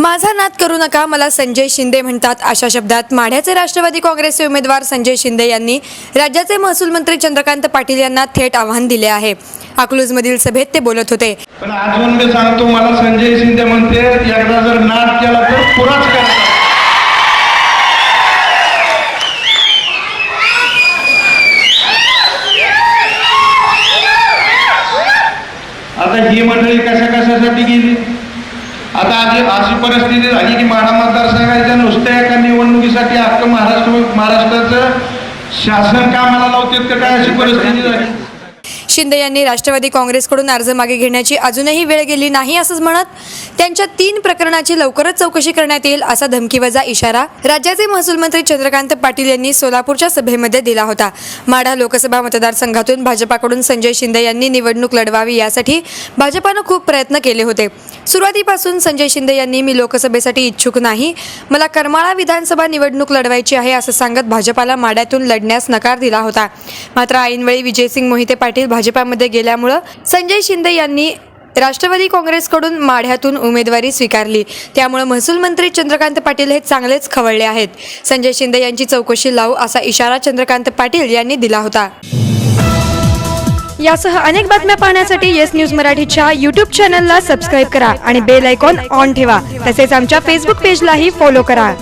माझा नाद करू नका मला संजय शिंदे म्हणतात अशा शब्दात. माढ्याचे राष्ट्रवादी काँग्रेसचे उमेदवार संजय शिंदे यांनी राज्याचे महसूल मंत्री चंद्रकांत पाटील यांना थेट आव्हान दिले आहे. अकलूजमधील सभेत ते बोलत होते. पण अजून मी म्हणजे सांगतो मला संजय शिंदे म्हणते एकदा जर नाद केला तर पुराच आता ही मंडळी कशा कशासाठी गेली? आता आधी अशी परिस्थिती झाली की माढा मतदारसंघाच्या नुसत्या एका निवडणुकीसाठी अख्खं महाराष्ट्र महाराष्ट्राचं शासन कामाला लावते तर काय अशी परिस्थिती झाली? शिंदे यांनी राष्ट्रवादी काँग्रेसकडून अर्ज मागे घेण्याची अजूनही वेळ गेली नाही असंच म्हणत. त्यांच्या तीन प्रकरणाची लवकरच चौकशी करण्यात येईल असा धमकीवजा इशारा राज्याचे महसूल मंत्री चंद्रकांत पाटील यांनी सोलापूरच्या सभेमध्ये दिला होता. माढा लोकसभा मतदारसंघातून भाजपाकडून संजय शिंदे यांनी निवडणूक लढवावी यासाठी भाजपानं खूप प्रयत्न केले होते. सुरुवातीपासून संजय शिंदे यांनी मी लोकसभेसाठी इच्छुक नाही. मला करमाळा विधानसभा निवडणूक लढवायची आहे असं सांगत भाजपाला माड्यातून लढण्यास नकार दिला होता. मात्र ऐनवेळी विजयसिंग मोहिते पाटील भाजपामध्ये गेल्यामुळं संजय शिंदे यांनी राष्ट्रवादी काँग्रेसकडून माढ्यातून उमेदवारी स्वीकारली. त्यामुळे महसूल मंत्री चंद्रकांत पाटील हे चांगलेच खवळले आहेत. संजय शिंदे यांची चौकशी लावू असा इशारा चंद्रकांत पाटील यांनी दिला होता. यासह अनेक बातम्या पाहण्यासाठी येस न्यूज मराठीच्या यूट्यूब चॅनलला सबस्क्राईब करा आणि बेल आयकॉन ऑन ठेवा. तसेच आमच्या फेसबुक पेजलाही फॉलो करा.